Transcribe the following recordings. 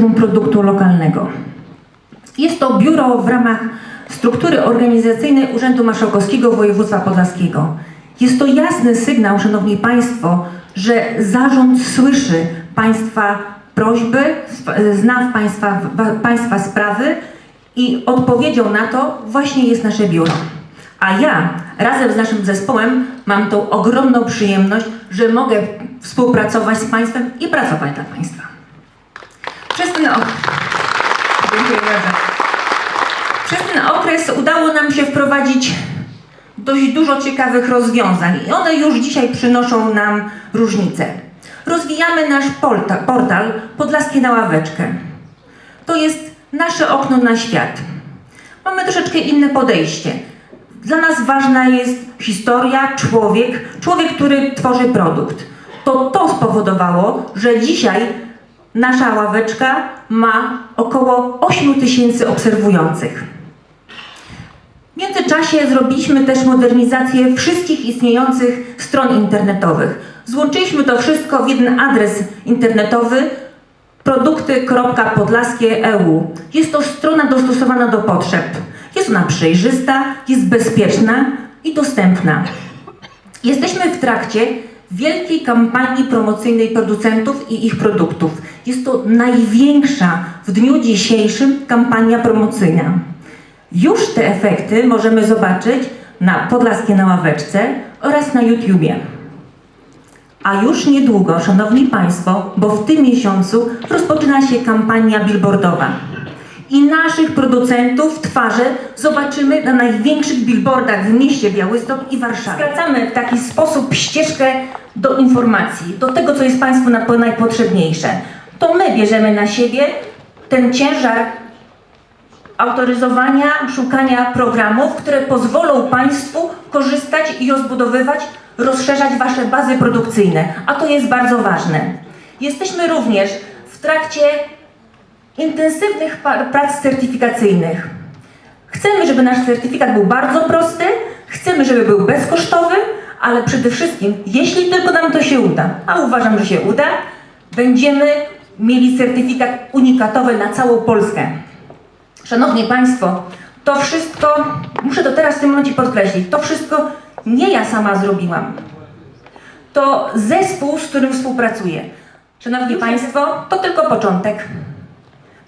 Centrum Produktu Lokalnego. Jest to biuro w ramach struktury organizacyjnej Urzędu Marszałkowskiego Województwa Podlaskiego. Jest to jasny sygnał, Szanowni Państwo, że zarząd słyszy Państwa prośby, zna państwa, Państwa sprawy i odpowiedzią na to właśnie jest nasze biuro. A ja razem z naszym zespołem mam tą ogromną przyjemność, że mogę współpracować z Państwem i pracować dla Państwa. Przez ten okres. Przez ten okres udało nam się wprowadzić dość dużo ciekawych rozwiązań i one już dzisiaj przynoszą nam różnice. Rozwijamy nasz portal, portal Podlaskie na ławeczkę. To jest nasze okno na świat. Mamy troszeczkę inne podejście. Dla nas ważna jest historia, człowiek, człowiek, który tworzy produkt. To to spowodowało, że dzisiaj nasza ławeczka ma około 8 tysięcy obserwujących. W międzyczasie zrobiliśmy też modernizację wszystkich istniejących stron internetowych. Złączyliśmy to wszystko w jeden adres internetowy produkty.podlaskie.eu. Jest to strona dostosowana do potrzeb. Jest ona przejrzysta, jest bezpieczna i dostępna. Jesteśmy w trakcie wielkiej kampanii promocyjnej producentów i ich produktów. Jest to największa w dniu dzisiejszym kampania promocyjna. Już te efekty możemy zobaczyć na Podlaskie na ławeczce oraz na YouTubie. A już niedługo, Szanowni Państwo, bo w tym miesiącu rozpoczyna się kampania billboardowa. I naszych producentów twarze zobaczymy na największych billboardach w mieście Białystok i Warszawie. Skracamy w taki sposób ścieżkę do informacji, do tego, co jest Państwu na- najpotrzebniejsze. To my bierzemy na siebie ten ciężar autoryzowania, szukania programów, które pozwolą Państwu korzystać i rozbudowywać, rozszerzać Wasze bazy produkcyjne, a to jest bardzo ważne. Jesteśmy również w trakcie intensywnych prac certyfikacyjnych. Chcemy, żeby nasz certyfikat był bardzo prosty, chcemy, żeby był bezkosztowy, ale przede wszystkim, jeśli tylko nam to się uda, a uważam, że się uda, będziemy mieli certyfikat unikatowy na całą Polskę. Szanowni Państwo, to wszystko, muszę to teraz w tym momencie podkreślić, to wszystko nie ja sama zrobiłam. To zespół, z którym współpracuję. Szanowni Państwo, to tylko początek.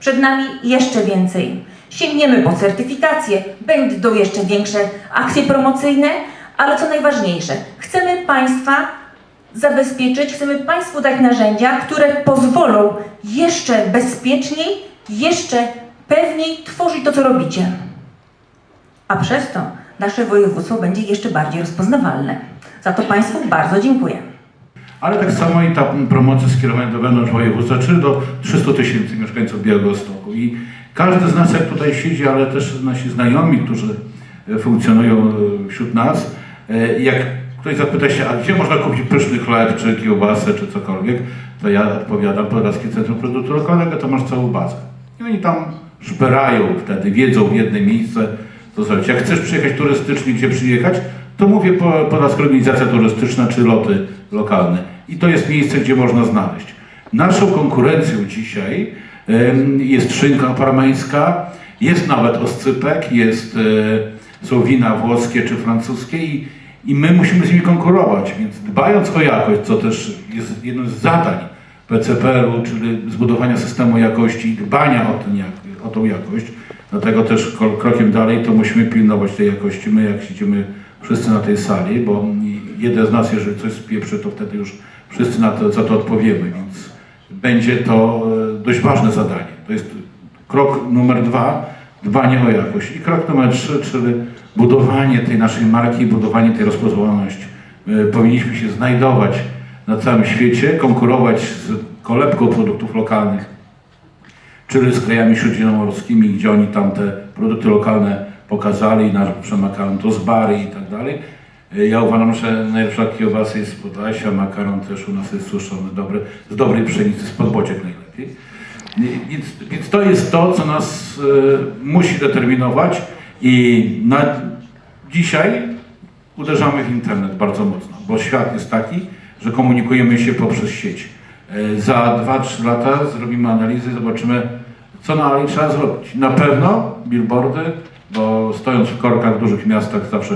Przed nami jeszcze więcej. Sięgniemy po certyfikację, będą jeszcze większe akcje promocyjne, ale co najważniejsze, chcemy Państwa zabezpieczyć, chcemy Państwu dać narzędzia, które pozwolą jeszcze bezpieczniej, jeszcze pewniej tworzyć to, co robicie. A przez to nasze województwo będzie jeszcze bardziej rozpoznawalne. Za to Państwu bardzo dziękuję. Ale tak samo i ta promocja skierowana do wewnątrz województwa, czy do 300 tysięcy mieszkańców Białegostoku. I każdy z nas, jak tutaj siedzi, ale też nasi znajomi, którzy e, funkcjonują e, wśród nas, e, jak ktoś zapyta się, a gdzie można kupić pyszny chleb, czy kiełbasę, czy cokolwiek, to ja odpowiadam, Podlaskie Centrum Produktu Lokalnego, to masz całą bazę. I oni tam szperają wtedy, wiedzą w jedno miejsce, co zrobić. Jak chcesz przyjechać turystycznie, gdzie przyjechać, to mówię po, Podlaska Organizacja Turystyczna czy loty lokalne. I to jest miejsce, gdzie można znaleźć. Naszą konkurencją dzisiaj jest szynka parmeńska, jest nawet oscypek, jest, e, są wina włoskie czy francuskie i, i my musimy z nimi konkurować. Więc dbając o jakość, co też jest jednym z zadań PCPR-u, czyli zbudowania systemu jakości i dbania o, ten, jak- o tą jakość, dlatego też kro- krokiem dalej to musimy pilnować tej jakości. My jak siedzimy wszyscy na tej sali, bo jeden z nas, jeżeli coś spieprzy, to wtedy już wszyscy na to, za to odpowiemy, więc będzie to e, dość ważne zadanie. To jest krok numer dwa, dbanie o jakość. I krok numer trzy, czyli budowanie tej naszej marki, budowanie tej rozpoznawalności. My powinniśmy się znajdować na całym świecie, konkurować z kolebką produktów lokalnych, czyli z krajami śródziemnomorskimi, gdzie oni tam te produkty lokalne pokazali, nasz makaron to z Bary i tak dalej. Y, Ja uważam, że najlepsza kiełbasa jest z Podlasia, makaron też u nas jest suszony, dobry, z dobrej pszenicy, z podbociek najlepiej. Więc, więc to jest to, co nas y, musi determinować i na dzisiaj uderzamy w internet bardzo mocno, bo świat jest taki, że komunikujemy się poprzez sieć. E, Za 2-3 lata zrobimy analizę i zobaczymy, co na trzeba zrobić. Na pewno billboardy, bo stojąc w korkach w dużych miastach zawsze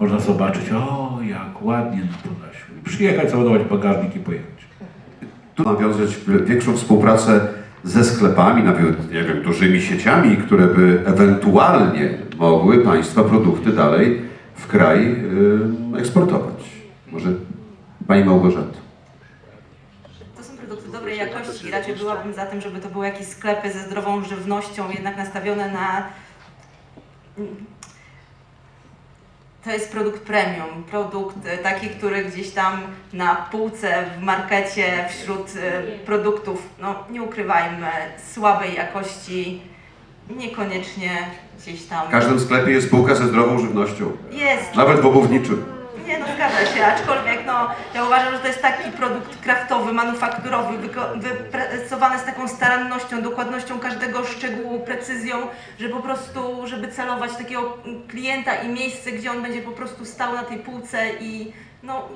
można zobaczyć, o jak ładnie na Podlasiu. Przyjechać, załadować bagażnik i pojechać. Tu nawiązać większą współpracę ze sklepami, nawet nie wiem, dużymi sieciami, które by ewentualnie mogły Państwa produkty dalej w kraj y, eksportować. Może Pani Małgorzata. To są produkty dobrej jakości. Raczej byłabym za tym, żeby to były jakieś sklepy ze zdrową żywnością, jednak nastawione na. To jest produkt premium, produkt e, taki, który gdzieś tam na półce w markecie wśród e, produktów, no nie ukrywajmy, słabej jakości, niekoniecznie gdzieś tam W każdym sklepie jest spółka ze zdrową żywnością, jest. nawet w obuwniczym. Zgadza się, aczkolwiek no, ja uważam, że to jest taki produkt kraftowy, manufakturowy, wypracowany z taką starannością, dokładnością każdego szczegółu, precyzją, że po prostu, żeby celować takiego klienta i miejsce, gdzie on będzie po prostu stał na tej półce i no,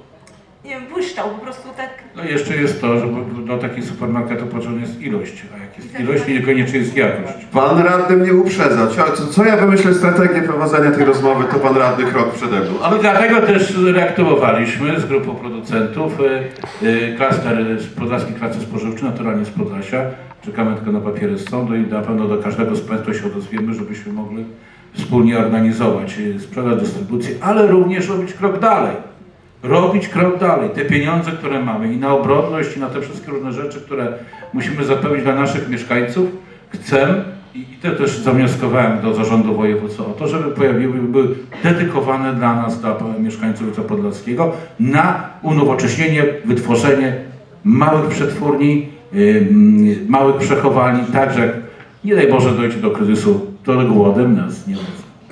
nie wiem, błyszczał po prostu tak. No i jeszcze jest to, że do takich supermarketów potrzebna jest ilość, a jak jest ilość, niekoniecznie jest jakość. Pan radny mnie uprzedza. Co, co, co ja wymyślę strategię prowadzenia tej rozmowy, to pan radny krok przede mną. Ale dlatego też reaktywowaliśmy z grupą producentów y, y, klaster, Podlaski Klaster Spożywczy, naturalnie z Podlasia. Czekamy tylko na papiery z sądu i na pewno do każdego z Państwa się odezwiemy, żebyśmy mogli wspólnie organizować y, sprzedaż, dystrybucję, ale również robić krok dalej. Robić krok dalej. Te pieniądze, które mamy i na obronność, i na te wszystkie różne rzeczy, które musimy zapewnić dla naszych mieszkańców, chcę i, to też zawnioskowałem do zarządu województwa o to, żeby pojawiły, były dedykowane dla nas, dla mieszkańców podlaskiego na unowocześnienie, wytworzenie małych przetwórni, małych przechowalni, tak że jak nie daj Boże dojdzie do kryzysu, to głodem nas nie.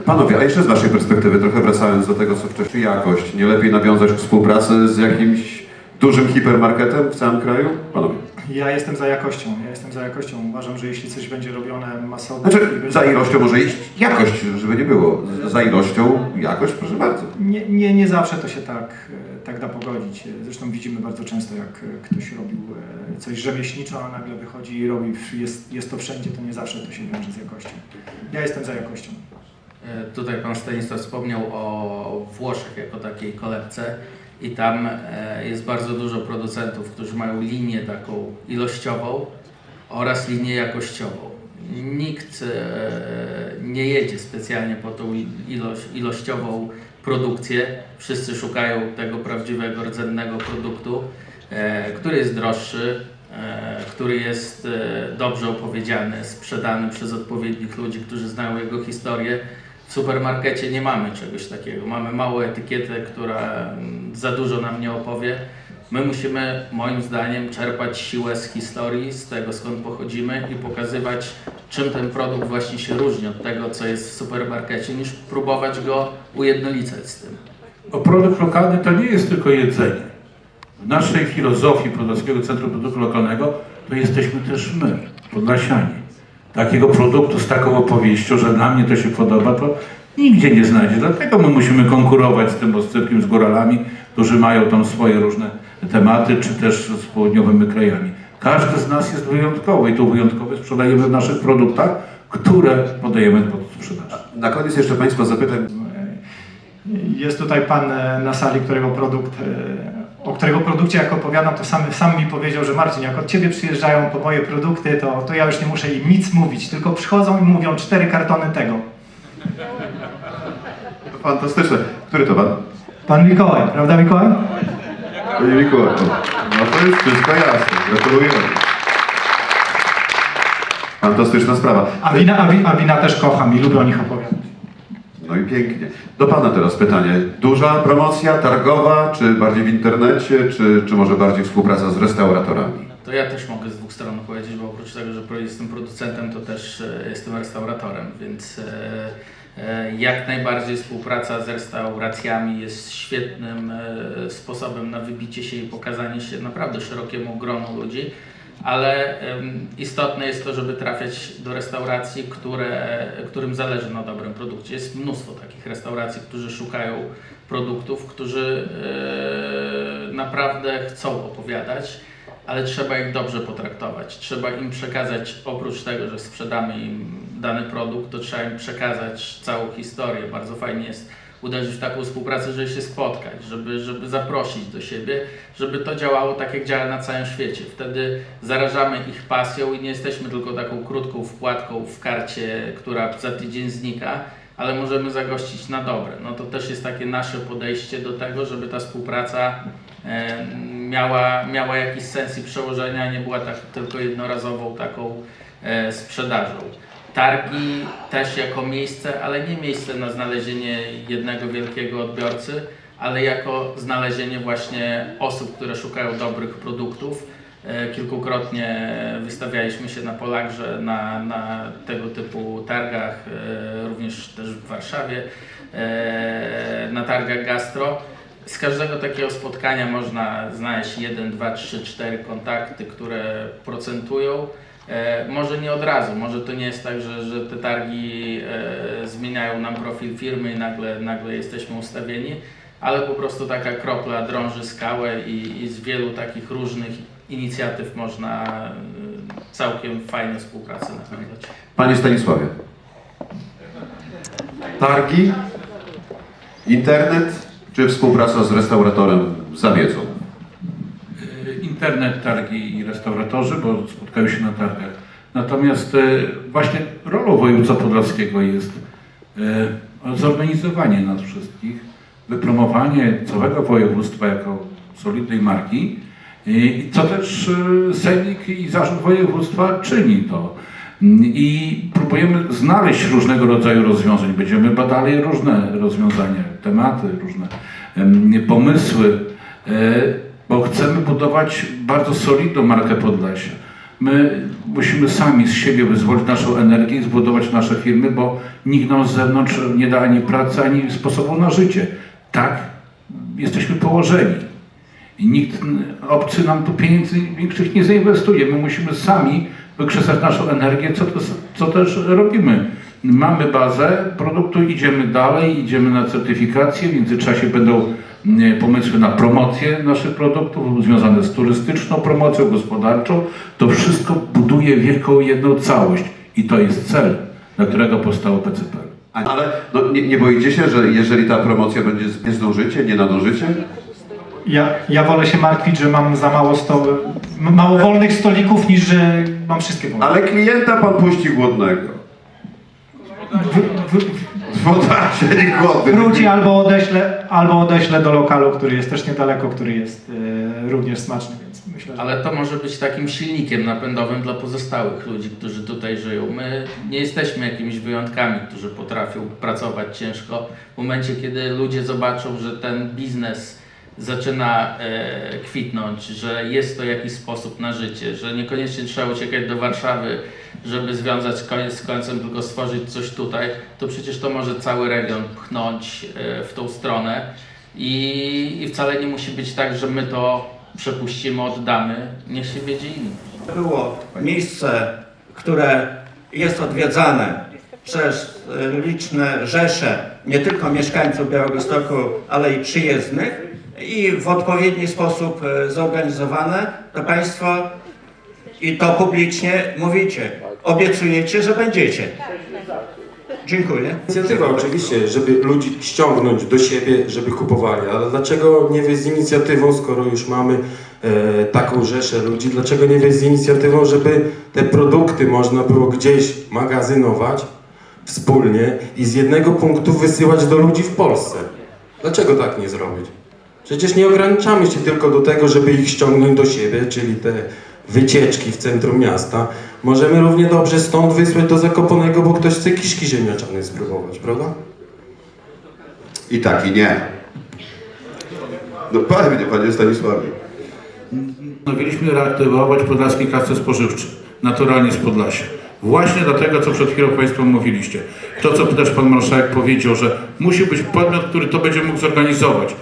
Panowie, a jeszcze z Waszej perspektywy, trochę wracając do tego, co wcześniej, jakość. Nie lepiej nawiązać współpracę z jakimś dużym hipermarketem w całym kraju? Panowie. Ja jestem za jakością. Ja jestem za jakością. Uważam, że jeśli coś będzie robione masowo. Znaczy, będzie- za ilością może iść jakość, żeby nie było. Za ilością jakość, proszę bardzo. Nie, nie, nie zawsze to się tak, e, tak da pogodzić. Zresztą widzimy bardzo często, jak e, ktoś robił e, coś rzemieślniczo, a nagle wychodzi i robi, jest, jest to wszędzie, to nie zawsze to się wiąże z jakością. Ja jestem za jakością. E, Tutaj pan Stanisław wspomniał o Włoszech jako takiej kolebce i tam e, jest bardzo dużo producentów, którzy mają linię taką ilościową oraz linię jakościową. Nikt e, nie jedzie specjalnie po tą ilość, ilościową produkcję. Wszyscy szukają tego prawdziwego, rdzennego produktu, który jest droższy, który jest dobrze opowiedziany, sprzedany przez odpowiednich ludzi, którzy znają jego historię. W supermarkecie nie mamy czegoś takiego. Mamy małą etykietę, która mm, za dużo nam nie opowie. My musimy, moim zdaniem, czerpać siłę z historii, z tego skąd pochodzimy i pokazywać, czym ten produkt właśnie się różni od tego, co jest w supermarkecie, niż próbować go ujednolicać z tym. Bo produkt lokalny to nie jest tylko jedzenie. W naszej filozofii Podlaskiego Centrum Produktu Lokalnego to jesteśmy też my, Podlasianie. Takiego produktu z taką opowieścią, że dla mnie to się podoba, to nigdzie nie znajdzie. Dlatego my musimy konkurować z tym oscypkiem, z góralami, którzy mają tam swoje różne tematy, czy też z południowymi krajami. Każdy z nas jest wyjątkowy i tu wyjątkowy sprzedajemy w naszych produktach, które podajemy pod sprzedaż. Na koniec jeszcze Państwa zapytam, Jest tutaj pan e, na sali, którego produkt, e, o którego produkcie jak opowiadam, to sam, sam mi powiedział, że Marcin, jak od ciebie przyjeżdżają po moje produkty, to, to ja już nie muszę im nic mówić, tylko przychodzą i mówią cztery kartony tego. fantastyczne. Który to Pan? Pan Mikołaj, prawda Mikołaj? Panie Mikołaju. No to jest wszystko jasne. Gratulujemy. Fantastyczna sprawa. A wina, a, wi, a wina też kocham i lubię o nich opowiadać. No i pięknie. Do Pana teraz pytanie. Duża promocja targowa, czy bardziej w internecie, czy, czy może bardziej współpraca z restauratorami? To ja też mogę z dwóch stron powiedzieć, bo oprócz tego, że jestem producentem, to też e, jestem restauratorem, więc e, e, jak najbardziej współpraca z restauracjami jest świetnym sposobem na wybicie się i pokazanie się naprawdę szerokiemu gronu ludzi, ale istotne jest to, żeby trafiać do restauracji, które, którym zależy na dobrym produkcie. Jest mnóstwo takich restauracji, którzy szukają produktów, którzy e, naprawdę chcą opowiadać ale trzeba ich dobrze potraktować. Trzeba im przekazać, oprócz tego, że sprzedamy im dany produkt, to trzeba im przekazać całą historię. Bardzo fajnie jest uderzyć w taką współpracę, żeby się spotkać, żeby, żeby zaprosić do siebie, żeby to działało tak, jak działa na całym świecie. Wtedy zarażamy ich pasją i nie jesteśmy tylko taką krótką wkładką w karcie, która za tydzień znika, ale możemy zagościć na dobre. No to też jest takie nasze podejście do tego, żeby ta współpraca miała, miała jakiś sens i przełożenia, nie była tak tylko jednorazową taką e, sprzedażą. Targi też jako miejsce, ale nie miejsce na znalezienie jednego wielkiego odbiorcy, ale jako znalezienie właśnie osób, które szukają dobrych produktów. E, Kilkukrotnie wystawialiśmy się na Polagrze, na, na tego typu targach, e, również też w Warszawie, e, na targach gastro. Z każdego takiego spotkania można znaleźć jeden, dwa, trzy, cztery kontakty, które procentują. E, może nie od razu, może to nie jest tak, że, że te targi e, zmieniają nam profil firmy i nagle, nagle jesteśmy ustawieni, ale po prostu taka kropla drąży skałę i, i z wielu takich różnych inicjatyw można e, całkiem fajne współpracę nawiązać. Panie Stanisławie, Targi, internet czy współpraca z restauratorem za wiedzą? Y, Internet, targi i restauratorzy, bo spotkają się na targach. Natomiast e, właśnie rolą województwa podlaskiego jest e, zorganizowanie nas wszystkich, wypromowanie całego województwa jako solidnej marki i co też e, sejmik i zarząd województwa czyni to. I próbujemy znaleźć różnego rodzaju rozwiązań. Będziemy badali różne rozwiązania, tematy, różne pomysły, e, bo chcemy budować bardzo solidną markę Podlasia. My musimy sami z siebie wyzwolić naszą energię i zbudować nasze firmy, bo nikt nam z zewnątrz nie da ani pracy, ani sposobu na życie. Tak, jesteśmy położeni. I nikt obcy nam tu pieniędzy większych nie zainwestuje. My musimy sami wykrzesać naszą energię, co, to, co też robimy. Mamy bazę produktu, idziemy dalej, idziemy na certyfikację. W międzyczasie będą pomysły na promocję naszych produktów związane z turystyczną promocją, gospodarczą. To wszystko buduje wielką jedną całość i to jest cel, dla którego powstało PCP. Ale no, nie, nie boicie się, że jeżeli ta promocja będzie, nie zdążycie, nie nadążycie? Ja, ja wolę się martwić, że mam za mało, sto, mało wolnych stolików, niż że mam wszystkie wolne. Ale klienta pan puści głodnego. Woda się nie głodny. Wróci albo odeślę, albo odeślę do lokalu, który jest też niedaleko, który jest e, również smaczny, więc myślę, że... Ale to może być takim silnikiem napędowym dla pozostałych ludzi, którzy tutaj żyją. My nie jesteśmy jakimiś wyjątkami, którzy potrafią pracować ciężko. W momencie, kiedy ludzie zobaczą, że ten biznes zaczyna e, kwitnąć, że jest to jakiś sposób na życie, że niekoniecznie trzeba uciekać do Warszawy, żeby związać koniec z końcem, tylko stworzyć coś tutaj, to przecież to może cały region pchnąć e, w tą stronę. I, I wcale nie musi być tak, że my to przepuścimy, oddamy, niech się wiedzie inni. było miejsce, które jest odwiedzane przez e, liczne rzesze nie tylko mieszkańców Białegostoku, ale i przyjezdnych i w odpowiedni sposób e, zorganizowane, to Państwo i to publicznie mówicie, obiecujecie, że będziecie. Dziękuję. inicjatywa oczywiście, żeby ludzi ściągnąć do siebie, żeby kupowali, ale dlaczego nie wyjść z inicjatywą, skoro już mamy e, taką rzeszę ludzi, dlaczego nie wyjść z inicjatywą, żeby te produkty można było gdzieś magazynować wspólnie i z jednego punktu wysyłać do ludzi w Polsce? Dlaczego tak nie zrobić? Przecież nie ograniczamy się tylko do tego, żeby ich ściągnąć do siebie, czyli te wycieczki w centrum miasta. Możemy równie dobrze stąd wysłać do Zakopanego, bo ktoś chce kiszki ziemniaczane spróbować, prawda? I tak, i nie. No pewnie, panie Stanisławie. Postanowiliśmy reaktywować Podlaskie Kasy Spożywcze, naturalnie z Podlasia. Właśnie dlatego, co przed chwilą Państwo mówiliście. To, co też Pan Marszałek powiedział, że musi być podmiot, który to będzie mógł zorganizować.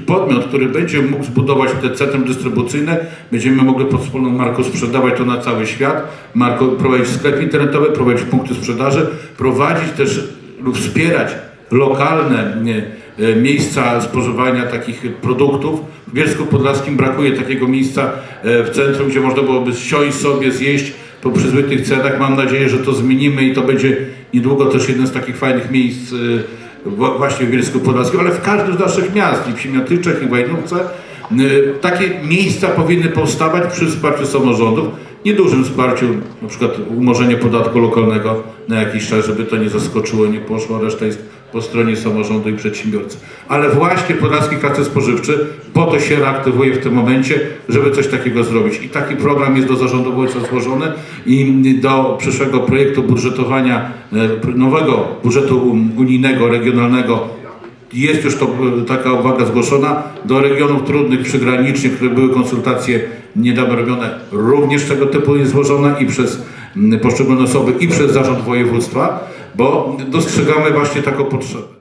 Podmiot, który będzie mógł zbudować te centrum dystrybucyjne, będziemy mogli pod wspólną marką sprzedawać to na cały świat, marką, prowadzić sklep internetowy, prowadzić punkty sprzedaży, prowadzić też lub wspierać lokalne nie, e, miejsca spożywania takich produktów. W Bielsku Podlaskim brakuje takiego miejsca e, w centrum, gdzie można byłoby siąść sobie, zjeść po przyzwoitych cenach. Mam nadzieję, że to zmienimy i to będzie niedługo też jeden z takich fajnych miejsc e, właśnie w Bielsku Podlaskim, ale w każdym z naszych miast, i w Siemiatyczach, i w Łajnówce. Y, Takie miejsca powinny powstawać przy wsparciu samorządów, niedużym wsparciu, na przykład umorzenie podatku lokalnego na jakiś czas, żeby to nie zaskoczyło, nie poszło, reszta jest po stronie samorządu i przedsiębiorcy. Ale właśnie Podlaski Klasy Spożywczy po to się reaktywuje w tym momencie, żeby coś takiego zrobić. I taki program jest do zarządu województwa złożony i do przyszłego projektu budżetowania e, nowego budżetu unijnego, regionalnego jest już to e, taka uwaga zgłoszona do regionów trudnych, przygranicznych, które były konsultacje niedawno robione. Również tego typu jest złożona i przez poszczególne osoby, i przez zarząd województwa, bo dostrzegamy właśnie taką potrzebę.